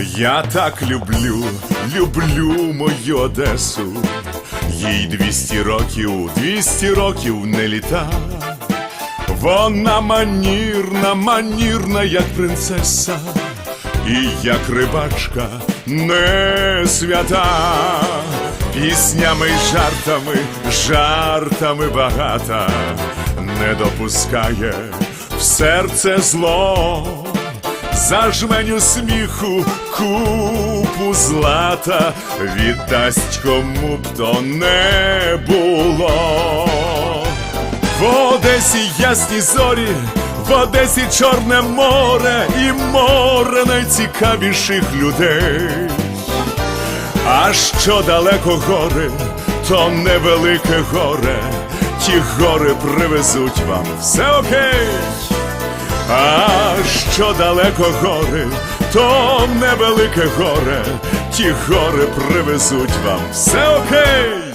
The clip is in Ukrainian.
Я так люблю, люблю мою Одесу. Їй 200 років, 200 років не літа. Вона манірна, манірна, як принцеса, і як рибачка не свята. Піснями й жартами, жартами багата, не допускає в серце зло. Зажменю сміху купу злата віддасть кому б то не було. В Одесі ясні зорі, в Одесі Чорне море і море найцікавіших людей. А що далеко гори, то невелике горе, ті гори привезуть вам все окей. А що далеко гори, то невелике горе, ті гори привезуть вам все окей.